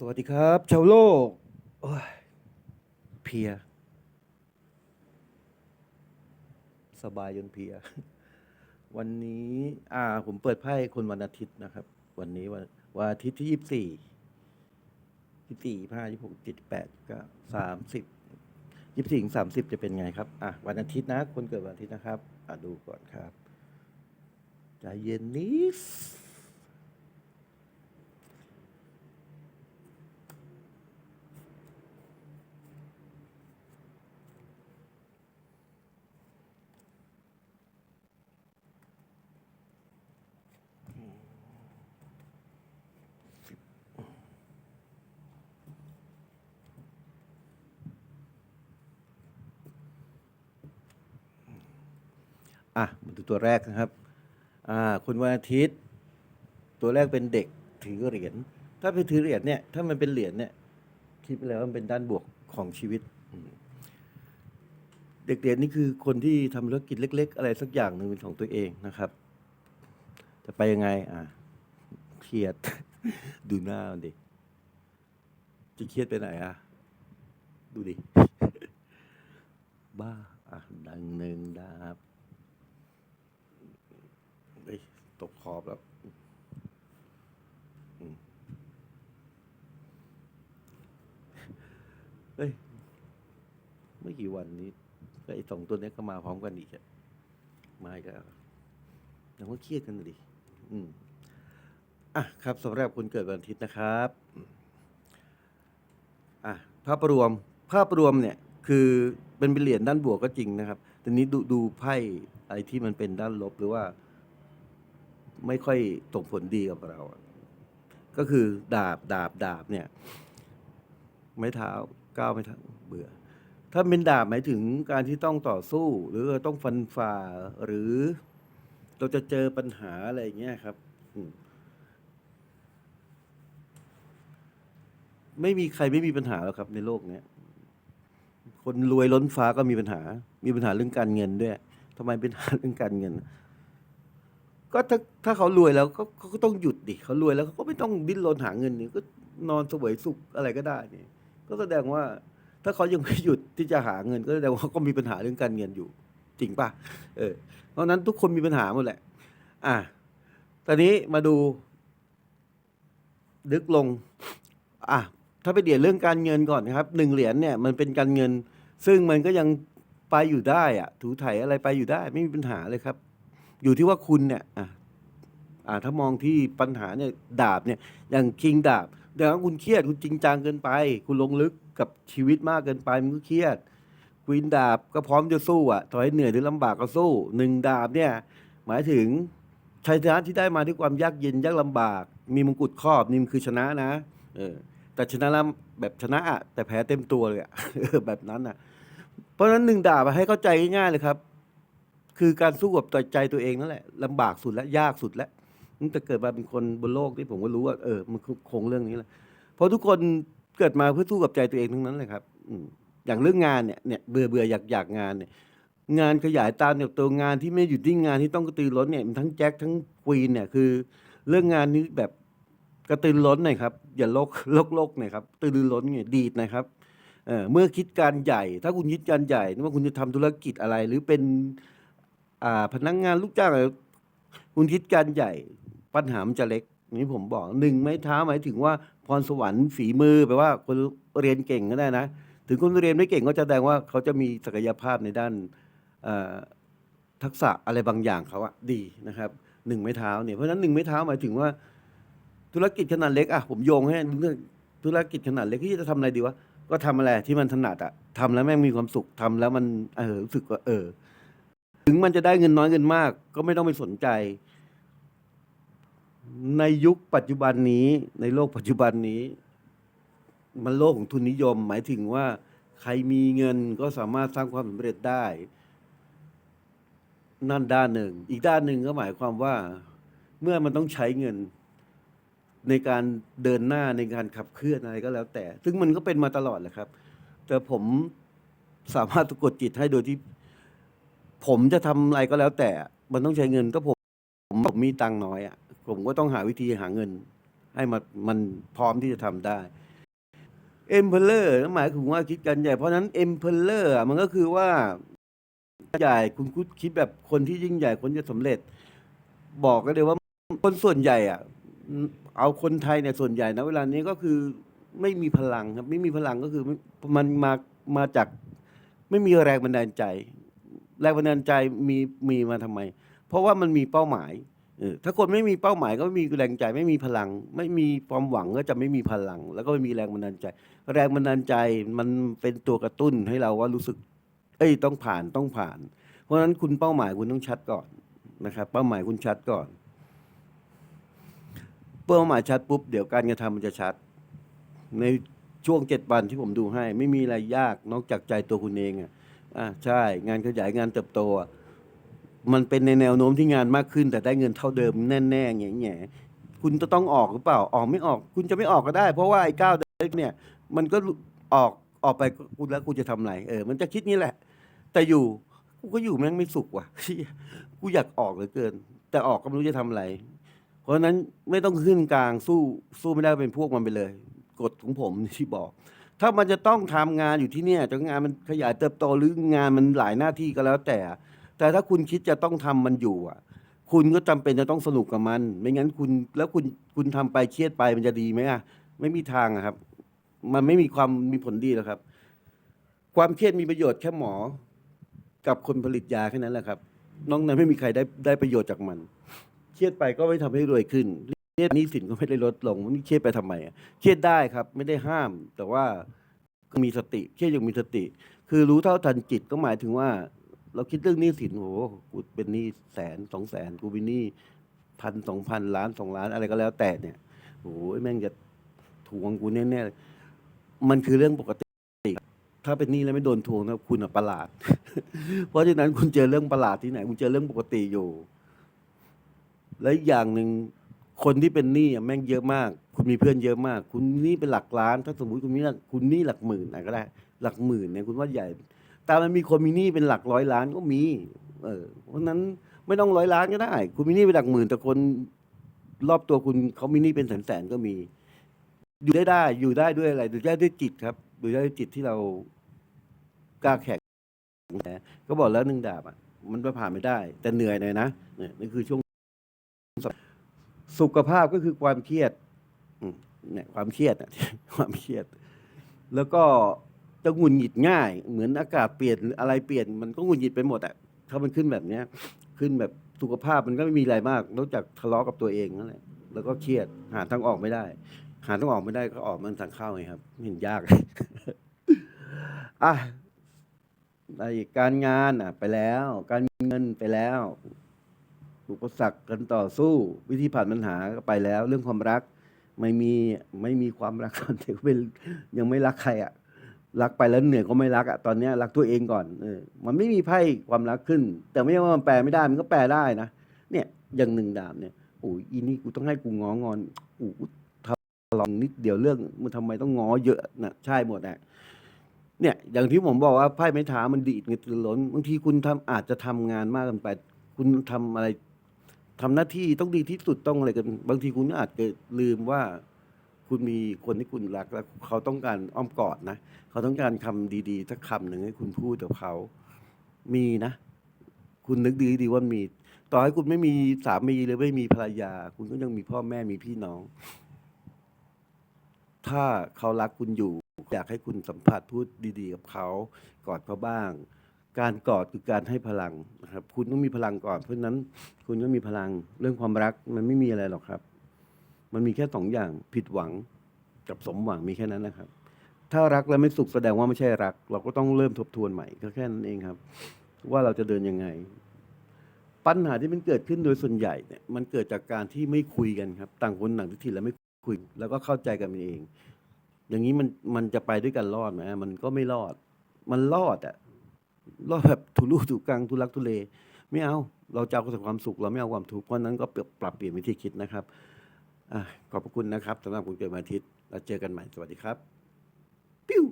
สวัสดีครับ ชาวโลกโอ้ยเพีย สบายจนเพีย วันนี้ อ่า ผมเปิดไพ่คนวันอาทิตย์นะครับ วันนี้วันวันอาทิตย์ที่ยี่สิบสี่ยี่สี่ห้ายี่หกเจ็ดแปดก็สามสิบยี่สิบสี่ถึงสามสิบจะเป็นไงครับ อะ วันอาทิตย์นะ คนเกิดวันอาทิตย์นะครับ อะดูก่อนครับใจเย็นนิด อะมาดูตัวแรกนะครับอ่าคุณวันอาทิตย์ ตัวแรกเป็นเด็กถือเหรียญถ้าเป็นถือเหรียญเนี่ยถ้ามันเป็นเหรียญเนี่ยคิดไปแล้วมันเป็นด้านบวกของชีวิต เด็กเหรียญนี่คือคนที่ทำธุรกิจเล็ก ๆ อะไรสักอย่างหนึ่งเป็นของตัวเองนะครับ จะไปยังไงอะเครียดดูหน้ามันดิจะเครียดไปไหนอะดูดิบ้าอะดังหนึ่งดาบ เฮ้ย ตกขอบแล้วเฮ้ยไม่กี่วันนี้ก็ไอ้สองตัวนี้ก็มาพร้อมกันอีกอะมาอีกแล้วยังว่าเครียดกันอยู่ดิอืมอะครับสำหรับคนเกิดวันอาทิตย์นะครับอะภาพรวม ภาพรวมเนี่ย คือเป็นเหรียญด้านบวกก็จริงนะครับแต่นี้ดูดูไพ่อะไรที่มันเป็นด้านลบหรือว่า ไม่ค่อยส่งผลดีกับเรา ก็คือดาบดาบดาบเนี่ย ไม้เท้าก้าวไม่เท้าเบื่อ ถ้าเป็นดาบหมายถึงการที่ต้องต่อสู้ หรือต้องฟันฝ่าหรือเราจะเจอปัญหาอะไรอย่างเงี้ยครับไม่มีใครไม่มีปัญหาแล้วครับ ในโลกเนี้ยคนรวยล้นฟ้าก็มีปัญหา มีปัญหาเรื่องการเงินด้วยทำไมเป็นปัญหาเรื่องการเงิน ก็ถ้าถ้าเขารวยแล้วก็เขาก็ต้องหยุดดิเขารวยแล้วเขาก็ไม่ต้องดิ้นรนหาเงินนี่ก็นอนเสวยสุขอะไรก็ได้นี่ ก็แสดงว่า ถ้าเขายังไม่หยุดที่จะหาเงิน ก็แสดงว่าเขาก็มีปัญหาเรื่องการเงินอยู่ จริงป่ะเออ เพราะนั้นทุกคนมีปัญหาหมดแหละ อะตอนนี้มาดูลึกลง อะถ้าไปเดียนเรื่องการเงินก่อนนะครับหนึ่งเหรียญเนี่ยมันเป็นการเงิน ซึ่งมันก็ยังไปอยู่ได้อะถูไถอะไรไปอยู่ได้ ไม่มีปัญหาเลยครับ อยู่ที่ว่าคุณเนี่ยอะอ่าถ้ามองที่ปัญหาเนี่ยดาบเนี่ยอย่างคิงดาบเดี๋ยวคุณเครียดคุณจริงจังเกินไป คุณลงลึกกับชีวิตมากเกินไปมันก็เครียดควีนดาบก็พร้อมจะสู้อะต่อให้เหนื่อยหรือลำบากก็สู้หนึ่งดาบเนี่ยหมายถึงชัยชนะที่ได้มาด้วยความยากเย็นยากลำบาก มีมงกุฎครอบนี่มันคือชนะนะเออแต่ชนะแล้วแบบชนะอะแต่แพ้เต็มตัวเลยอะแบบนั้นอะเพราะฉะนั้นหนึ่งดาบอะให้เข้าใจง่ายๆเลยครับ คือการสู้กับใจตัวเองนั่นแหละลำบากสุดและยากสุดแล้วตั้งแต่เกิดมาเป็นคนบนโลกที่ผมก็รู้ว่าเออมันคงเรื่องนี้แหละเพราะทุกคนเกิดมาเพื่อสู้กับใจตัวเองทั้งนั้นเลยครับอืมอย่างเรื่องงานเนี่ยเนี่ยเบื่อเบื่ออยากอยากงานเนี่ย งานขยายตามเนี่ยตัวงานที่ไม่หยุดที่งานที่ต้องกระตือร้นเนี่ยมันทั้งแจ็คทั้งควีนเนี่ยคือ เรื่องงานนี้แบบกระตือร้นหน่อยครับ อย่าโลกโลกโลกหน่อยครับตือรือร้นเนี่ยดีดนะครับเออเมื่อคิดการใหญ่ ถ้าคุณคิดการใหญ่ว่าคุณจะทำธุรกิจอะไร หรือเป็น พนักงานลูกจ้างอะไรคุณคิดการใหญ่ปัญหามันจะเล็กนี่ผมบอกหนึ่งไม้เท้าหมายถึงว่าพรสวรรค์ฝีมือแปลว่าคนเรียนเก่งก็ได้นะ ถึงคนเรียนไม่เก่งก็จะแสดงว่าเขาจะมีศักยภาพในด้านทักษะอะไรบางอย่างเขาอะดีนะครับหนึ่งไม้เท้าเนี่ยเพราะฉะนั้นหนึ่งไม้เท้าหมายถึงว่า ธุรกิจขนาดเล็กอะผมโยงให้เรื่องธุรกิจขนาดเล็กที่จะทำอะไรดีวะก็ทำอะไรที่มันถนัดอะทำแล้วแม่งมีความสุขทำแล้วมันเออรู้สึกว่าเออ ถึงมันจะได้เงินน้อยเงินมาก ก็ไม่ต้องไปสนใจ ในยุคปัจจุบันนี้ ในโลกปัจจุบันนี้ มันโลกของทุนนิยม หมายถึงว่า ใครมีเงินก็สามารถสร้างความสำเร็จได้ นั่นด้านหนึ่ง อีกด้านหนึ่งก็หมายความว่า เมื่อมันต้องใช้เงินในการเดินหน้าในการขับเคลื่อนอะไรก็แล้วแต่ ซึ่งมันก็เป็นมาตลอดแหละครับ แต่ผมสามารถสะกดจิตให้โดยที่ ผมจะทำอะไรก็แล้วแต่มันต้องใช้เงินก็ผมผมผมมีตังค์น้อยอะ ผมก็ต้องหาวิธีหาเงิน ให้มันมันพร้อมที่จะทำได้ เอ็มเพลเลอร์หมายถึงว่าคิดกันใหญ่ เพราะฉะนั้นเอ็มเพลเลอร์มันก็คือว่าใหญ่คุณคิดแบบคนที่ยิ่งใหญ่คนจะสำเร็จ บอกก็เลยว่าคนส่วนใหญ่อะ เอาคนไทยเนี่ยส่วนใหญ่นะเวลานี้ก็คือไม่มีพลังครับ ไม่มีพลังก็คือมันมามาจากไม่มีแรงบันดาลใจ แรงบันดาลใจมีมีมาทำไม เพราะว่ามันมีเป้าหมายเออถ้าคนไม่มีเป้าหมายก็ไม่มีแรงใจไม่มีพลัง ไม่มีความหวังก็จะไม่มีพลัง แล้วก็ไม่มีแรงบันดาลใจ แรงบันดาลใจมันเป็นตัวกระตุ้นให้เราว่ารู้สึก เอ้ยต้องผ่านต้องผ่าน เพราะฉะนั้นคุณเป้าหมายคุณต้องชัดก่อนนะครับเป้าหมายคุณชัดก่อนเป้าหมายชัดปุ๊บเดี๋ยวการกระทำมันจะชัด ในช่วงเจ็ดวันที่ผมดูให้ ไม่มีอะไรยากนอกจากใจตัวคุณเองอะ อ่าใช่ งานขยายงานเติบโตอะมันเป็นในแนวโน้มที่งานมากขึ้น แต่ได้เงินเท่าเดิมแน่ๆแง่แง่ๆคุณจะต้องออกหรือเปล่า ออกไม่ออก คุณจะไม่ออกก็ได้ เพราะว่าไอ้ก้าวเนี่ย มันก็ออกออกไปกูแล้วกูจะทำไรเออ มันจะคิดนี้แหละ แต่อยู่กูก็อยู่แม่งไม่สุขว่ะกูอยากออกเหลือเกิน แต่ออกก็ไม่รู้จะทำอะไร เพราะฉะนั้นไม่ต้องขึ้นกลางสู้สู้ไม่ได้เป็นพวกมันไปเลยกฎของผมที่บอก ถ้ามันจะต้องทำงานอยู่ที่เนี่ยจะงานมันขยายเติบโตหรืองานมันหลายหน้าที่ก็แล้วแต่ แต่ถ้าคุณคิดจะต้องทำมันอยู่อะ คุณก็จำเป็นจะต้องสนุกกับมัน ไม่งั้นคุณแล้วคุณคุณทำไปเครียดไปมันจะดีไหมอะไม่มีทางครับ มันไม่มีความมีผลดีหรอกครับ ความเครียดมีประโยชน์แค่หมอ กับคนผลิตยาแค่นั้นแหละครับนอกนั้นไม่มีใครได้ได้ประโยชน์จากมัน เครียดไปก็ไม่ทำให้รวยขึ้น เครียดหนี้สินก็ไม่ได้ลดลงนี่เครียดไปทำไมอะเครียดได้ครับ ไม่ได้ห้าม แต่ว่าก็มีสติเครียดยังมีสติ คือรู้เท่าทันจิตก็หมายถึงว่า เราคิดเรื่องหนี้สินโหกูเป็นหนี้แสนสองแสนกูเป็นหนี้พันสองพันล้านสองล้านอะไรก็แล้วแต่เนี่ยโอ้ยแม่งจะทวงกูแน่ๆเลยมันคือเรื่องปกติ ถ้าเป็นหนี้แล้วไม่โดนทวงนะคุณอะประหลาด เพราะฉะนั้นคุณเจอเรื่องประหลาดที่ไหน คุณเจอเรื่องปกติอยู่ และอีกอย่างหนึ่ง คนที่เป็นหนี้อะแม่งเยอะมาก คุณมีเพื่อนเยอะมาก คุณหนี้เป็นหลักล้าน ถ้าสมมติคุณมีหลักคุณหนี้หลักหมื่นอะก็ได้ หลักหมื่นเนี่ยคุณว่าใหญ่ แต่มันมีคนมีหนี้เป็นหลักร้อยล้านก็มี เออ เพราะฉะนั้นไม่ต้องร้อยล้านก็ได้ คุณมีหนี้เป็นหลักหมื่นแต่คนรอบตัวคุณเขามีหนี้เป็นแสนๆก็มี อยู่ได้ได้อยู่ได้ด้วยอะไรอยู่ได้ด้วยจิตครับอยู่ได้ด้วยจิตที่เรากล้าแข่งนะก็บอกแล้วหนึ่งดาบอะ มันไปผ่านไม่ได้ แต่เหนื่อยหน่อยนะเนี่ยนี่คือช่วง สุขภาพก็คือความเครียดเนี่ยความเครียดอะความเครียด แล้วก็จะหงุดหงิดง่าย เหมือนอากาศเปลี่ยนอะไรเปลี่ยนมันก็หงุดหงิดไปหมดอะถ้ามันขึ้นแบบเนี้ย ขึ้นแบบสุขภาพมันก็ไม่มีอะไรมากนอกจากทะเลาะกับตัวเองนั่นแหละแล้วก็เครียดหาทางออกไม่ได้ หาทางออกไม่ได้ก็ออกมันทางเข้าไงครับเห็นยากอะในการงานอะ ไปแล้ว การเงินไปแล้ว อุปสรรคกันต่อสู้ วิธีผ่านปัญหาก็ไปแล้ว เรื่องความรักไม่มีไม่มีความรักตอนเด็กเป็นยังไม่รักใครอะรักไปแล้วเหนื่อยก็ไม่รักอะตอนนี้รักตัวเองก่อนเออมันไม่มีไพ่ความรักขึ้น แต่ไม่ใช่ว่ามันแปลไม่ได้มันก็แปลได้นะเนี่ยอย่างหนึ่งดาบเนี่ยโอ้ยอีนี่กูต้องให้กูงองอนโอ้ยทะเลาะนิดเดียวเรื่องมันทำไมต้องงอเยอะนะใช่หมดนะเนี่ย อย่างที่ผมบอกว่าไพ่ไม้เท้ามันดีดเงินล้นบางทีคุณทำอาจจะทำงานมากเกินไป คุณทำอะไร ทำหน้าที่ต้องดีที่สุดต้องอะไรกัน บางทีคุณอาจจะลืมว่า คุณมีคนที่คุณรักแล้วเขาต้องการอ้อมกอดนะเขาต้องการคำดีๆสักคำหนึ่งให้คุณพูดกับเขามีนะ คุณนึกดีดีว่ามี ต่อให้คุณไม่มีสามีหรือไม่มีภรรยา คุณก็ยังมีพ่อแม่มีพี่น้อง ถ้าเขารักคุณอยู่ อยากให้คุณสัมผัสพูดดี ๆ กับเขา กอดเขาบ้าง การกอดคือการให้พลังนะครับ คุณต้องมีพลังก่อน เพราะฉะนั้นคุณก็มีพลังเรื่องความรักมันไม่มีอะไรหรอกครับ มันมีแค่สองอย่างผิดหวังกับสมหวังมีแค่นั้นนะครับ ถ้ารักแล้วไม่สุขแสดงว่าไม่ใช่รัก เราก็ต้องเริ่มทบทวนใหม่ก็แค่นั้นเองครับ ว่าเราจะเดินยังไง ปัญหาที่มันเกิดขึ้นโดยส่วนใหญ่เนี่ยมันเกิดจากการที่ไม่คุยกันครับ ต่างคนต่างทิฏฐิแล้วไม่คุย แล้วก็เข้าใจกันเอง อย่างนี้มันมันจะไปด้วยกันรอดไหมมันก็ไม่รอด มันรอดอะ รอดแบบทุลุทุกลางทุลักทุเล ไม่เอาเราจะเอาแต่ความสุขเราไม่เอาความทุกข์เพราะนั้นก็ปรับเปลี่ยนวิธีคิดนะครับอขอบพระคุณนะครับสำหรับคุณเกิดวันอาทิตย์เราเจอกันใหม่สวัสดีครับปิ้ว